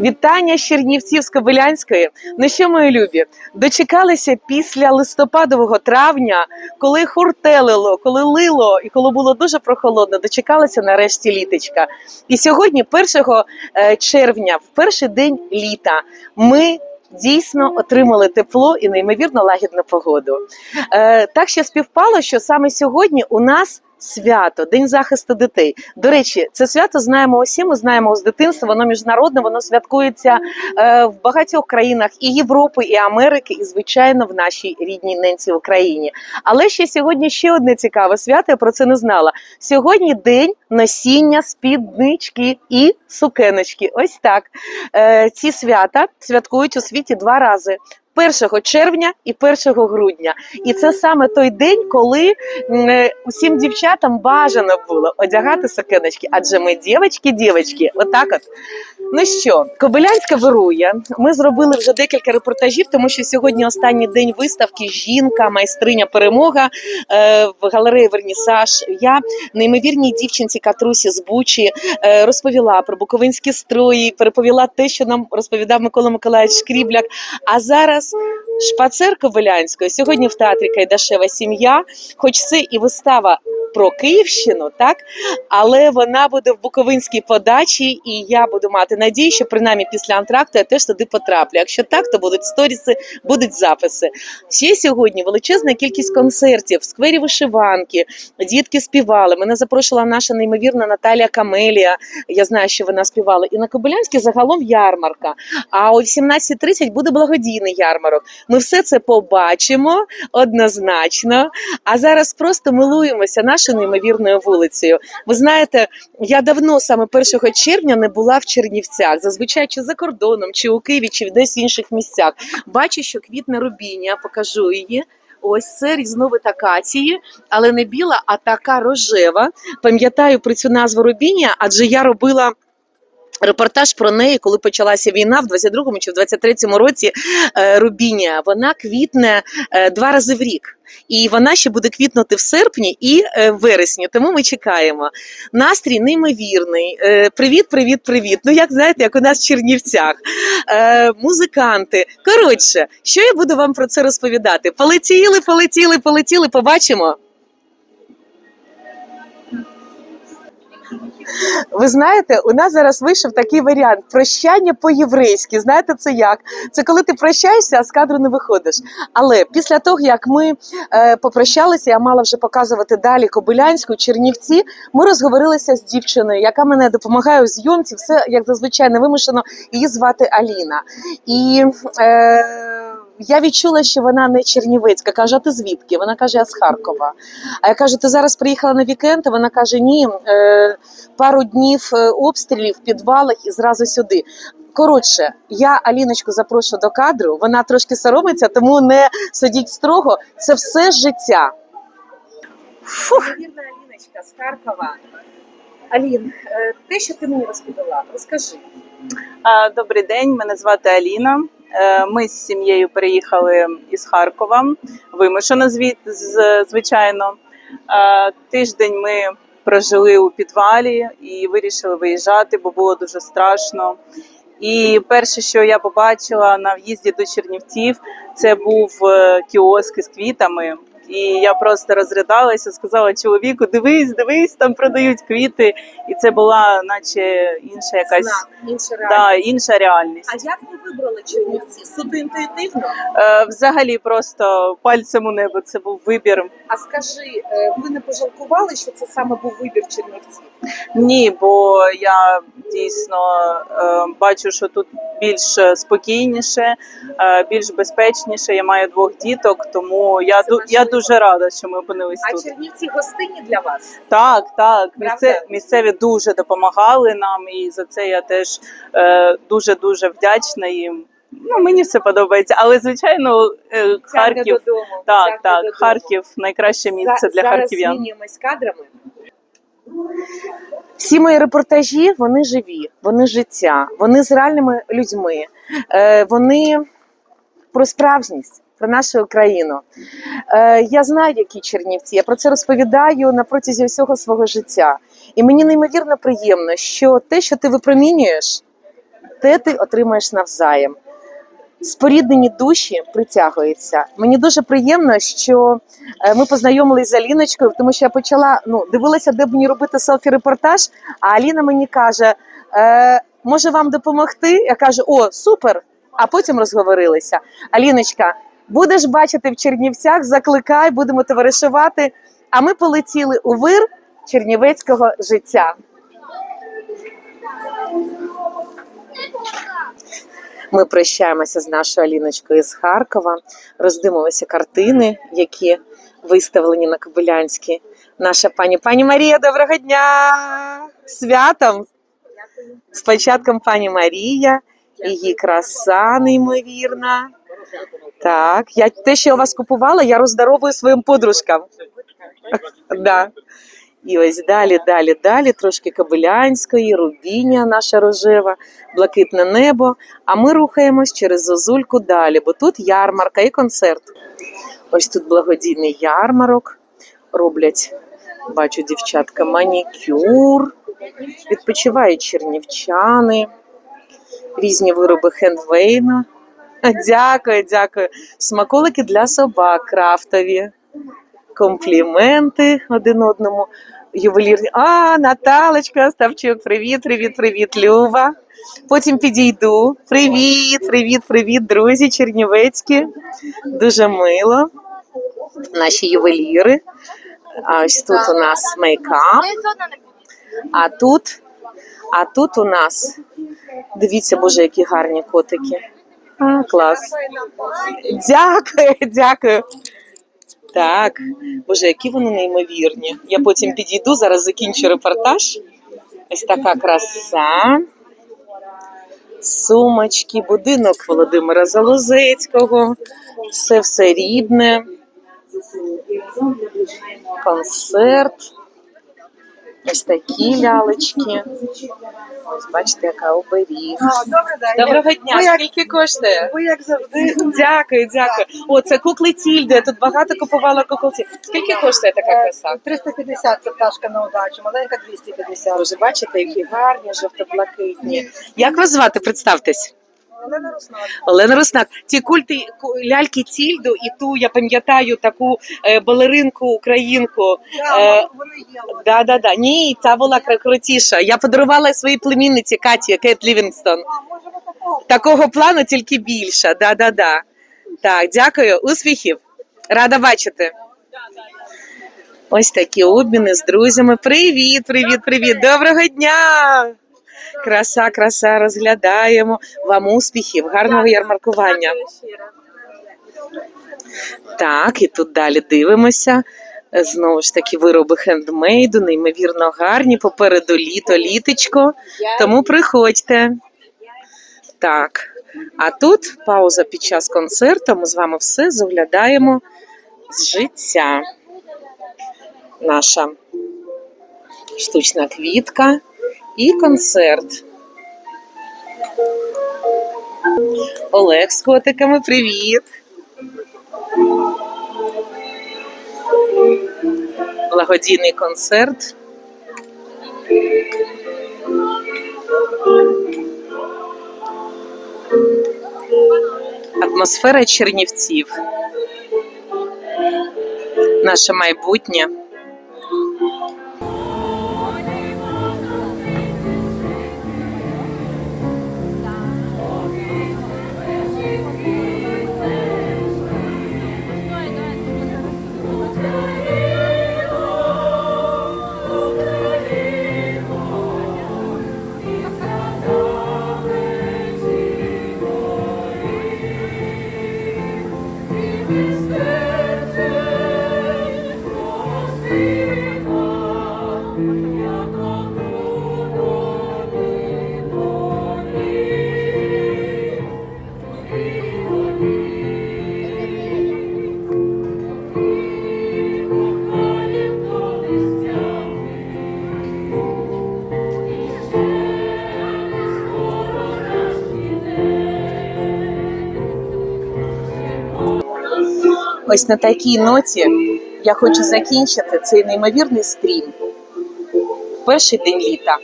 Вітання з Чернівців з Кобилянської. Ну що, мої любі, дочекалися після листопадового травня, коли хуртелило, коли лило і коли було дуже прохолодно, дочекалися нарешті літочка. І сьогодні, 1 е, червня, в перший день літа, ми. Дійсно отримали тепло і неймовірно лагідну погоду. Е, так ще співпало, що саме сьогодні у нас свято, День захисту дітей. До речі, це свято знаємо усі. Ми знаємо з дитинства. Воно міжнародне, воно святкується е, в багатьох країнах і Європи, і Америки, і звичайно в нашій рідній ненці Україні. Але ще сьогодні ще одне цікаве свято. Я про це не знала. Сьогодні день носіння спіднички і сукеночки. Ось так. Е, ці свята святкують у світі два рази. 1 червня і 1 грудня, і це саме той день, коли е, усім дівчатам бажано було одягати сукеночки, адже ми дівчатки, дівчатки, отак от. Ну що, Кобилянська вирує. Ми зробили вже декілька репортажів, тому що сьогодні останній день виставки Жінка, майстриня перемога е, в галереї Вернісаж. Я неймовірній дівчинці Катрусі з Бучі е, розповіла про буковинські строї, переповіла те, що нам розповідав Микола Миколаївич Шкрібляк. А зараз шпацер Кобилянської сьогодні в театрі Кайдашева сім'я, хоч це і вистава. Про Київщину, так але вона буде в буковинській подачі, і я буду мати надію, що принаймні після антракту я теж туди потраплю. Якщо так, то будуть сторіси, будуть записи. Ще сьогодні величезна кількість концертів в сквері вишиванки. Дітки співали. Мене запрошувала наша неймовірна Наталія Камелія. Я знаю, що вона співала. І на Кобилянській загалом ярмарка. А о 18.30 буде благодійний ярмарок. Ми все це побачимо однозначно. А зараз просто милуємося нашою неймовірною вулицею. Ви знаєте, я давно саме 1 червня не була в Чернівцях. Зазвичай чи за кордоном, чи у Києві, чи в десь інших місцях. Бачу, що квітне рубіння, покажу її. Ось це різновид акації, але не біла, а така рожева. Пам'ятаю про цю назву рубіння, адже я робила. Репортаж про неї, коли почалася війна в 22-му чи в 23-му році е, Рубіння. Вона квітне е, два рази в рік. І вона ще буде квітнути в серпні і е, в вересні. Тому ми чекаємо. Настрій неймовірний. Привіт, привіт, привіт. Ну, як знаєте, як у нас в Чернівцях. Музиканти. Коротше, що я буду вам про це розповідати? Полетіли, полетіли, полетіли, побачимо. Ви знаєте, у нас зараз вийшов такий варіант прощання по-єврейськи. Знаєте, це як? Це коли ти прощаєшся, а з кадру не виходиш. Але після того, як ми е, попрощалися, я мала вже показувати далі Кобилянську, Чернівці. Ми розговорилися з дівчиною, яка мене допомагає у зйомці. Все як зазвичай невимушено. Її звати Аліна. І е, я відчула, що вона не чернівецька. Каже, а ти звідки? Вона каже, я з Харкова. А я кажу, ти зараз приїхала на вікенд? А Вона каже, ні, е, пару днів е, обстрілів в підвалах і зразу сюди. Коротше, я Аліночку запрошу до кадру. Вона трошки соромиться, тому не сидіть строго. Це все життя. Фух. Вірна Аліночка з Харкова. Алін, е, те, що ти мені розповіла, розкажи. Добрий день, мене звати Аліна. Е, Ми з сім'єю переїхали із Харкова, вимушено звичайно. Е, Тиждень ми прожили у підвалі і вирішили виїжджати, бо було дуже страшно. І перше, що я побачила на в'їзді до Чернівців, це був е, кіоск із квітами. І я просто розридалася, сказала чоловіку: дивись, дивись, там продають квіти. І це була, наче інша якась Знак, інша да, реальність. інша реальність. А як ви вибрали Чернівці? Суто інтуїтивно? Е, взагалі, просто пальцем у небо це був вибір. А скажи, е, ви не пожалкували, що це саме був вибір Чернівців? Ні, бо я дійсно е, бачу, що тут більш спокійніше, е, більш безпечніше. Я маю двох діток, тому я, Це я важливо. Дуже рада, що ми опинились А тут. Чернівці гостинні для вас? Так, так. Місце, місцеві дуже допомагали нам, і за це я теж е, дуже дуже вдячна їм. Ну, мені все подобається, але звичайно, е, Харків. додому. Так, тягне так, додому. Харків найкраще місце За- для зараз харків'ян. змінюємось кадрами. Всі мої репортажі вони живі, вони життя, вони з реальними людьми, е, вони про справжність, про нашу Україну. Е, я знаю, які Чернівці. Я про це розповідаю на протязі всього свого життя. І мені неймовірно приємно, що те, що ти випромінюєш, те ти отримаєш навзаєм. Споріднені душі притягуються. Мені дуже приємно, що е, ми познайомилися з Аліночкою, тому що я почала ну дивилася, де б мені робити селфі-репортаж. А Аліна мені каже: е, може вам допомогти? Я кажу, о, супер! А потім розговорилися. Аліночка, будеш бачити в Чернівцях, закликай, будемо товаришувати. А ми полетіли у вир чернівецького життя. Ми прощаємося з нашою Аліночкою з Харкова, роздивимося картини, які виставлені на Кобилянській. Наша пані пані Марія, доброго дня! Святом! З початком пані Марія, її краса неймовірна. Так, я те, що я у вас купувала, я роздаровую своїм подружкам. Да. І ось далі, далі, далі, трошки Кобилянської, Рубіня наша рожева, блакитне небо. А ми рухаємось через Зозульку далі, бо тут ярмарка і концерт. Ось тут благодійний ярмарок. Роблять, бачу, дівчатка, манікюр, відпочивають чернівчани, різні вироби хендвейна. Дякую, дякую. Смаколики для собак крафтові компліменти один одному. Ювелірні. А, Наталочка, Остапчук, привіт, привіт, привіт, Люба. Потім підійду. Привіт, привіт, привіт, друзі чернівецькі. Дуже мило. Наші ювеліри. А ось тут у нас мейкап. А тут, а тут у нас, дивіться, боже, які гарні котики. А, клас. Дякую, дякую. Так, боже, які вони неймовірні. Я потім підійду, зараз закінчу репортаж. Ось така краса. Сумочки, будинок Володимира Залозецького. Все все рідне. Концерт. Ось такі лялечки. Ось бачите, яка оберіг. Доброго дня! Ви як- Скільки коштує? Ви як завжди. Дякую, дякую. О, це кукли Тільди. Я тут багато купувала кукол Тільди. Скільки коштує така краса? 350 це пташка на удачу, маленька 250. Боже, бачите, які гарні, жовто-блакитні. Як вас звати? Представтесь. Олена Руснак. Олена Руснак. Ці культи ку- ляльки Тільду і ту, я пам'ятаю, таку е, балеринку, українку. Е, Вони є. Да, да, да. Ні, та була крутіша. Я подарувала своїй племінниці Каті. Може ви такого? Плану тільки більша. Да, да, да. Так, дякую, успіхів. Рада бачити. Ось такі обміни з друзями. Привіт, привіт, привіт. Доброго дня! Краса, краса, розглядаємо. Вам успіхів, гарного ярмаркування. Так, і тут далі дивимося. Знову ж таки, вироби хендмейду, неймовірно гарні. Попереду літо, літочко. Тому приходьте. Так. А тут пауза під час концерту. Ми з вами все заглядаємо з життя. Наша штучна квітка і концерт. Олег з котиками, привіт. Благодійний концерт. Атмосфера Чернівців. Наше майбутнє. Ось на такій ноті я хочу закінчити цей неймовірний стрім. Перший день літа.